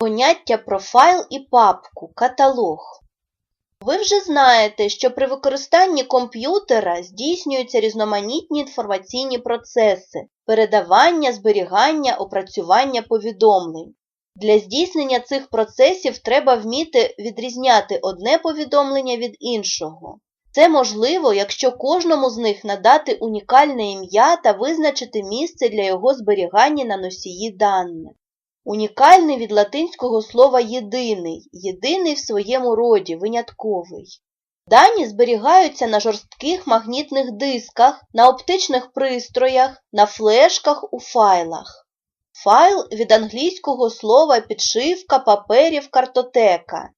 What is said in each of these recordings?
Поняття про файл і папку, каталог. Ви вже знаєте, що при використанні комп'ютера здійснюються різноманітні інформаційні процеси передавання, зберігання, опрацювання повідомлень. Для здійснення цих процесів треба вміти відрізняти одне повідомлення від іншого. Це можливо, якщо кожному з них надати унікальне ім'я та визначити місце для його зберігання на носії даних. Унікальний від латинського слова єдиний, єдиний в своєму роді, винятковий. Дані зберігаються на жорстких магнітних дисках, на оптичних пристроях, на флешках у файлах. Файл від англійського слова підшивка паперів картотека.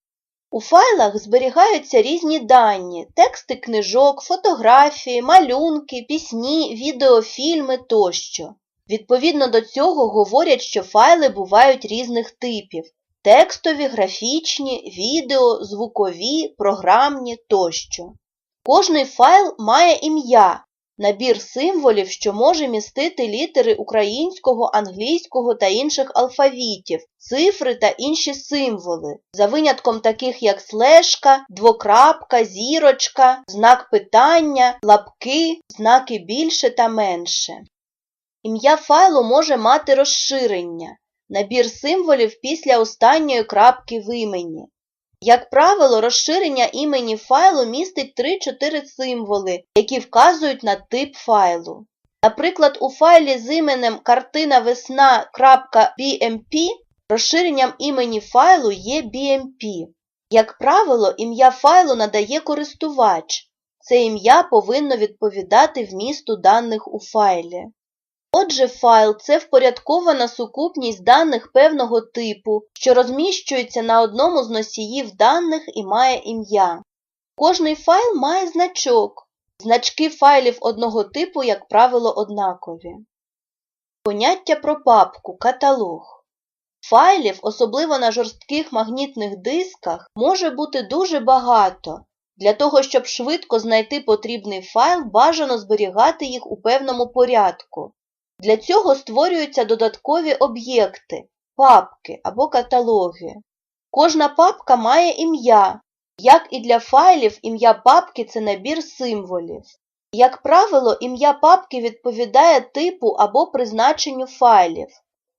У файлах зберігаються різні дані, тексти книжок, фотографії, малюнки, пісні, відеофільми тощо. Відповідно до цього говорять, що файли бувають різних типів текстові, графічні, відео, звукові, програмні тощо. Кожний файл має ім'я, набір символів, що може містити літери українського, англійського та інших алфавітів, цифри та інші символи, за винятком таких як слешка, двокрапка, зірочка, знак питання, лапки, знаки більше та менше. Ім'я файлу може мати розширення, набір символів після останньої крапки в імені. Як правило, розширення імені файлу містить 3-4 символи, які вказують на тип файлу. Наприклад, у файлі з іменем картина весна.bmp розширенням імені файлу є BMP. Як правило, ім'я файлу надає користувач. Це ім'я повинно відповідати вмісту даних у файлі. Отже, файл це впорядкована сукупність даних певного типу, що розміщується на одному з носіїв даних і має ім'я. Кожний файл має значок. Значки файлів одного типу, як правило, однакові. Поняття про папку каталог. Файлів, особливо на жорстких магнітних дисках, може бути дуже багато. Для того, щоб швидко знайти потрібний файл, бажано зберігати їх у певному порядку. Для цього створюються додаткові об'єкти, папки або каталоги. Кожна папка має ім'я. Як і для файлів, ім'я папки це набір символів. Як правило, ім'я папки відповідає типу або призначенню файлів.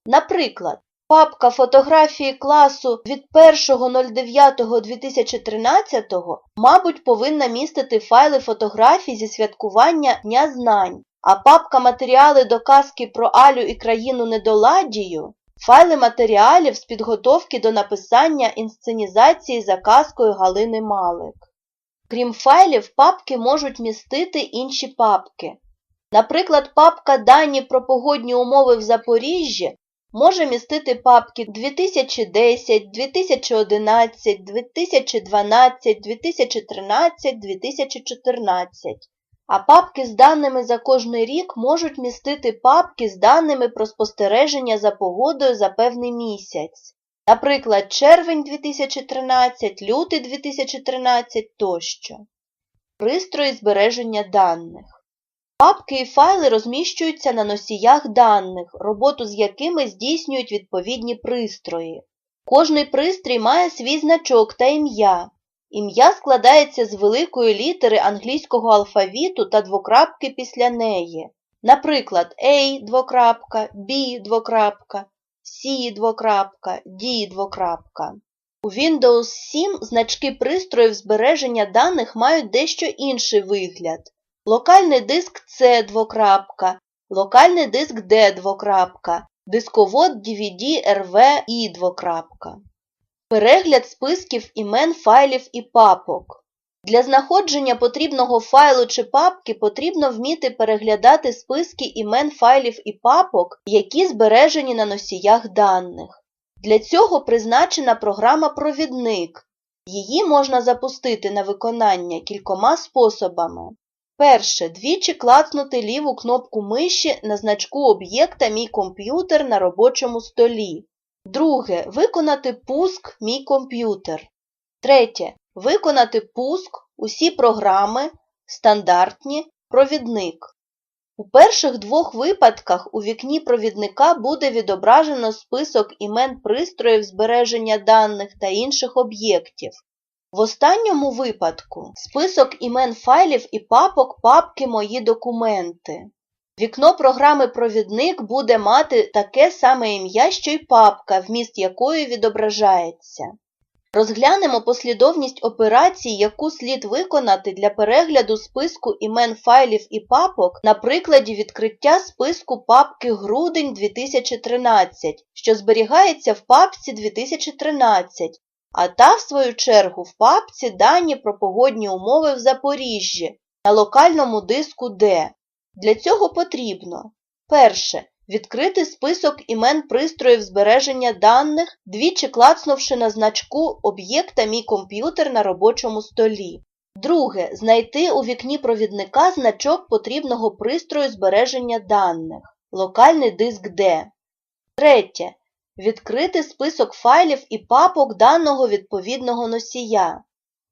Наприклад, папка фотографії класу від 1.09.2013, мабуть, повинна містити файли фотографій зі святкування Дня знань. А папка матеріали до казки про Алю і країну недоладдію файли матеріалів з підготовки до написання інсценізації за казкою Галини Малик. Крім файлів, папки можуть містити інші папки. Наприклад, папка Дані про погодні умови в Запоріжжі може містити папки 2010, 2011, 2012, 2013, 2014. А папки з даними за кожний рік можуть містити папки з даними про спостереження за погодою за певний місяць. Наприклад, червень 2013, лютий 2013 тощо. Пристрої збереження даних. Папки і файли розміщуються на носіях даних, роботу з якими здійснюють відповідні пристрої. Кожний пристрій має свій значок та ім'я. Ім'я складається з великої літери англійського алфавіту та двокрапки після неї. Наприклад, A, двокрапка, B, двокрапка, C, двокрапка, D, двокрапка. У Windows 7 значки пристроїв збереження даних мають дещо інший вигляд. Локальний диск C, двокрапка, локальний диск D, двокрапка, дисковод DVD RV І, двокрапка. Перегляд списків імен файлів і папок. Для знаходження потрібного файлу чи папки потрібно вміти переглядати списки імен файлів і папок, які збережені на носіях даних. Для цього призначена програма Провідник. Її можна запустити на виконання кількома способами. Перше. Двічі клацнути ліву кнопку миші на значку об'єкта Мій комп'ютер на робочому столі. Друге. Виконати пуск Мій комп'ютер. Третє. Виконати пуск усі програми, стандартні, провідник. У перших двох випадках у вікні провідника буде відображено список імен пристроїв збереження даних та інших об'єктів. В останньому випадку список імен файлів і папок папки Мої документи. Вікно програми Провідник буде мати таке саме ім'я, що й папка, вміст якої відображається. Розглянемо послідовність операцій, яку слід виконати для перегляду списку імен файлів і папок на прикладі відкриття списку папки Грудень 2013, що зберігається в папці 2013, а та, в свою чергу, в папці Дані про погодні умови в Запоріжжі на локальному диску D. Для цього потрібно перше. Відкрити список імен пристроїв збереження даних, двічі клацнувши на значку об'єкта Мій комп'ютер на робочому столі. Друге. Знайти у вікні провідника значок потрібного пристрою збереження даних. Локальний диск D. Третє. Відкрити список файлів і папок даного відповідного носія.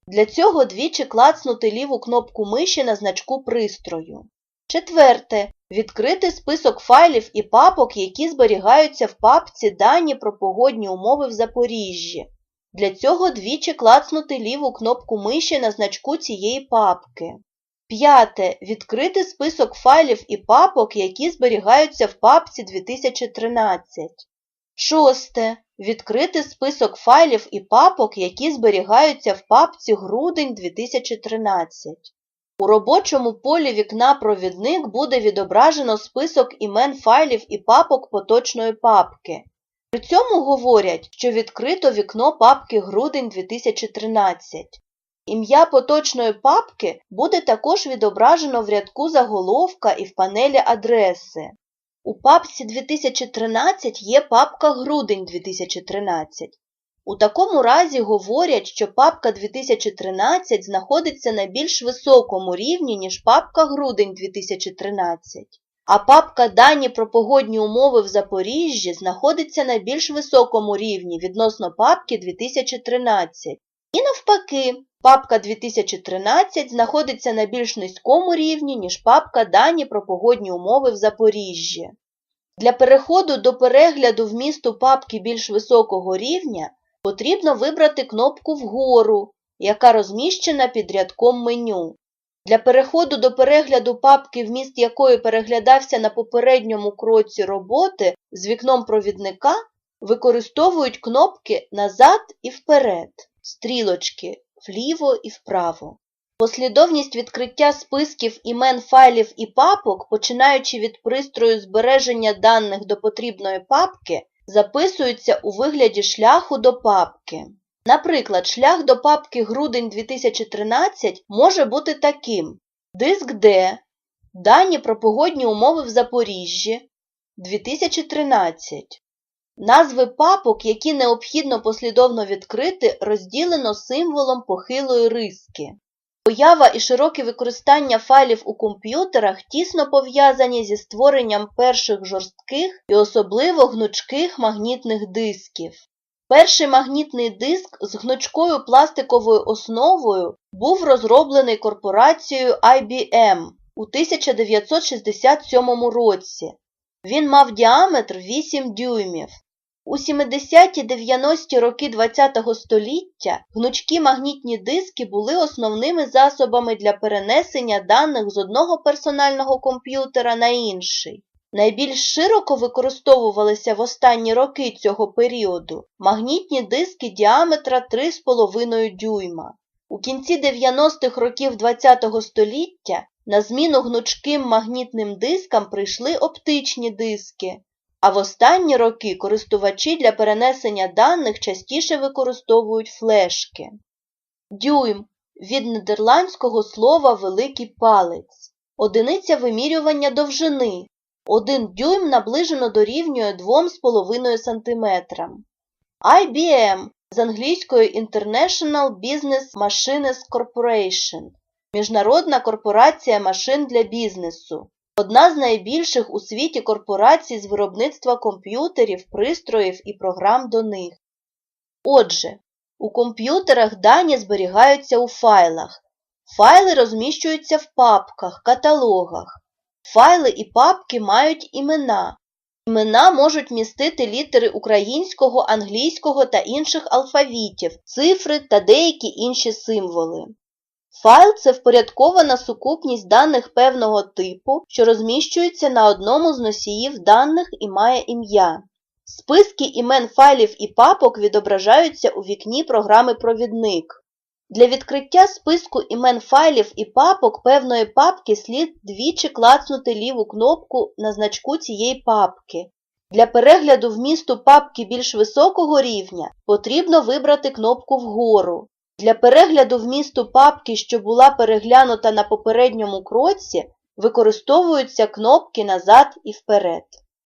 Для цього двічі клацнути ліву кнопку миші на значку пристрою. Четверте. Відкрити список файлів і папок, які зберігаються в папці Дані про погодні умови в Запоріжжі. Для цього двічі клацнути ліву кнопку миші на значку цієї папки. П'яте. Відкрити список файлів і папок, які зберігаються в папці 2013. Шосте. Відкрити список файлів і папок, які зберігаються в папці Грудень 2013. У робочому полі вікна Провідник буде відображено список імен файлів і папок поточної папки. При цьому говорять, що відкрито вікно папки Грудень 2013. Ім'я поточної папки буде також відображено в рядку заголовка і в панелі адреси. У папці 2013 є папка Грудень 2013. У такому разі говорять, що папка 2013 знаходиться на більш високому рівні, ніж папка Грудень 2013, а папка Дані про погодні умови в Запоріжжі знаходиться на більш високому рівні відносно папки 2013. І навпаки, папка 2013 знаходиться на більш низькому рівні, ніж папка Дані про погодні умови в Запоріжжі. Для переходу до перегляду вмісту папки більш високого рівня потрібно вибрати кнопку Вгору, яка розміщена під рядком меню. Для переходу до перегляду папки, вміст якої переглядався на попередньому кроці роботи з вікном провідника, використовують кнопки Назад і вперед, стрілочки вліво і вправо. Послідовність відкриття списків імен файлів і папок, починаючи від пристрою збереження даних до потрібної папки, записуються у вигляді шляху до папки. Наприклад, шлях до папки Грудень 2013 може бути таким: диск D, дані про погодні умови в Запоріжжі 2013. Назви папок, які необхідно послідовно відкрити, розділено символом похилої риски. Поява і широке використання файлів у комп'ютерах тісно пов'язані зі створенням перших жорстких і особливо гнучких магнітних дисків. Перший магнітний диск з гнучкою пластиковою основою був розроблений корпорацією IBM у 1967 році. Він мав діаметр 8 дюймів. У 70-90-ті роки ХХ століття гнучкі магнітні диски були основними засобами для перенесення даних з одного персонального комп'ютера на інший. Найбільш широко використовувалися в останні роки цього періоду магнітні диски діаметра 3,5 дюйма. У кінці 90-х років ХХ століття на зміну гнучким магнітним дискам прийшли оптичні диски, а в останні роки користувачі для перенесення даних частіше використовують флешки. Дюйм від нідерландського слова великий палець. Одиниця вимірювання довжини. Один дюйм наближено дорівнює 2,5 см. IBM з англійської International Business Machines Corporation Міжнародна корпорація машин для бізнесу. Одна з найбільших у світі корпорацій з виробництва комп'ютерів, пристроїв і програм до них. Отже, у комп'ютерах дані зберігаються у файлах. Файли розміщуються в папках, каталогах. Файли і папки мають імена. Імена можуть містити літери українського, англійського та інших алфавітів, цифри та деякі інші символи. Файл – це впорядкована сукупність даних певного типу, що розміщується на одному з носіїв даних і має ім'я. Списки імен файлів і папок відображаються у вікні програми «Провідник». Для відкриття списку імен файлів і папок певної папки слід двічі клацнути ліву кнопку на значку цієї папки. Для перегляду вмісту папки більш високого рівня потрібно вибрати кнопку вгору. Для перегляду вмісту папки, що була переглянута на попередньому кроці, використовуються кнопки назад і вперед.